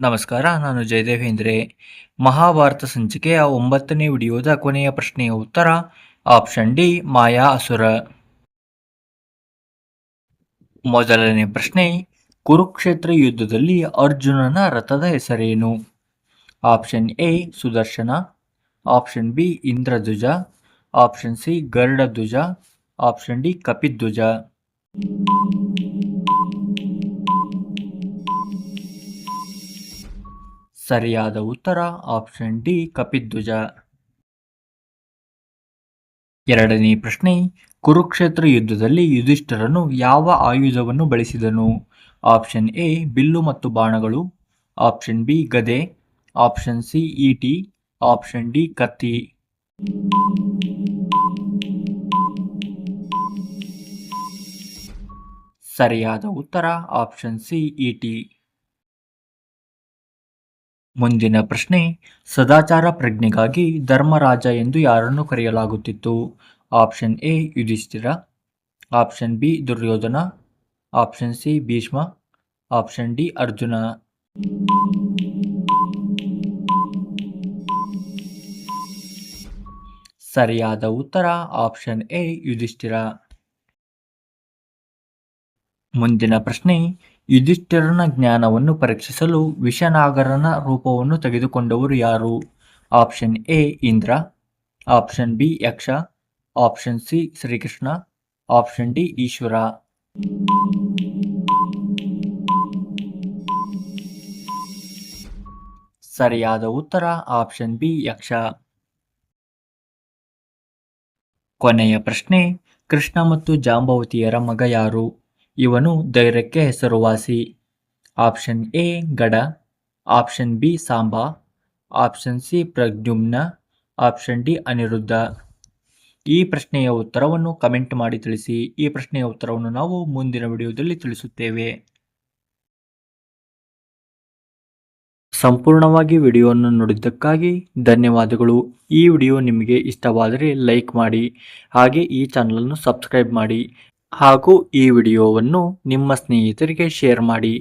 ನಮಸ್ಕಾರ, ನಾನು ಜಯದೇವೇಂದ್ರೆ ಮಹಾಭಾರತ ಸಂಚಿಕೆಯ ಒಂಬತ್ತನೇ ವಿಡಿಯೋದ ಕೊನೆಯ ಪ್ರಶ್ನೆಯ ಉತ್ತರ, ಆಪ್ಷನ್ ಡಿ, ಮಾಯಾ ಅಸುರ. ಮೊದಲನೇ ಪ್ರಶ್ನೆ, ಕುರುಕ್ಷೇತ್ರ ಯುದ್ಧದಲ್ಲಿ ಅರ್ಜುನನ ರಥದ ಹೆಸರೇನು? Option A, Sudarshana. Option B, Indradhwaja. Option C, Garudadhwaja. Option D, Kapidhwaja. ಸರಿಯಾದ ಉತ್ತರ ಆಪ್ಷನ್ ಡಿ ಕಪಿಧ್ವಜ ಎರಡನೇ ಪ್ರಶ್ನೆ, ಕುರುಕ್ಷೇತ್ರ ಯುದ್ಧದಲ್ಲಿ ಯುಧಿಷ್ಠರನು ಯಾವ ಆಯುಧವನ್ನು ಬಳಸಿದನು? ಆಪ್ಷನ್ ಎ, ಬಿಲ್ಲು ಮತ್ತು ಬಾಣಗಳು. ಆಪ್ಷನ್ ಬಿ, ಗದೆ. ಆಪ್ಷನ್ ಸಿ ಇಟಿ ಆಪ್ಷನ್ ಡಿ, ಕತ್ತಿ. ಸರಿಯಾದ ಉತ್ತರ ಆಪ್ಷನ್ ಸಿ ಇಟಿ ಮುಂದಿನ ಪ್ರಶ್ನೆ, ಸದಾಚಾರ ಪ್ರಜ್ಞೆಗಾಗಿ ಧರ್ಮರಾಜ ಎಂದು ಯಾರನ್ನು ಕರೆಯಲಾಗುತ್ತಿತ್ತು? Option A, Yudhishthira. Option B, Duryodhana. Option C, Bhishma. Option D, Arjuna. ಸರಿಯಾದ ಉತ್ತರ ಆಪ್ಷನ್ ಎ, ಯುಧಿಷ್ಠಿರ. ಮುಂದಿನ ಪ್ರಶ್ನೆ, ಯುಧಿಷ್ಠಿರನ ಜ್ಞಾನವನ್ನು ಪರೀಕ್ಷಿಸಲು ವಿಷನಾಗರನ ರೂಪವನ್ನು ತೆಗೆದುಕೊಂಡವರು ಯಾರು? Option A, Indra. Option B, Yaksha. Option C, Shrikrishna. Option D, Eshwara. ಸರಿಯಾದ ಉತ್ತರ, ಆಪ್ಷನ್ ಬಿ, ಯಕ್ಷ. ಕೊನೆಯ ಪ್ರಶ್ನೆ, ಕೃಷ್ಣ ಮತ್ತು ಜಾಂಬವತಿಯರ ಮಗ ಯಾರು? ಇವನು ಧೈರ್ಯಕ್ಕೆ ಹೆಸರುವಾಸಿ. Option A, Gada. Option B, Samba. Option C Pradyumna option D, Aniruddha. ಈ ಪ್ರಶ್ನೆಯ ಉತ್ತರವನ್ನು ಕಮೆಂಟ್ ಮಾಡಿ ತಿಳಿಸಿ. ಈ ಪ್ರಶ್ನೆಯ ಉತ್ತರವನ್ನು ನಾವು ಮುಂದಿನ ವಿಡಿಯೋದಲ್ಲಿ ತಿಳಿಸುತ್ತೇವೆ. ಸಂಪೂರ್ಣವಾಗಿ ವಿಡಿಯೋವನ್ನು ನೋಡಿದ್ದಕ್ಕಾಗಿ ಧನ್ಯವಾದಗಳು. ಈ ವಿಡಿಯೋ ನಿಮಗೆ ಇಷ್ಟವಾದರೆ ಲೈಕ್ ಮಾಡಿ. ಹಾಗೆ ಈ ಚಾನಲನ್ನು ಸಬ್ಸ್ಕ್ರೈಬ್ ಮಾಡಿ. ಹಾಗೂ ಈ ವಿಡಿಯೋವನ್ನು ನಿಮ್ಮ ಸ್ನೇಹಿತರಿಗೆ ಶೇರ್ ಮಾಡಿ.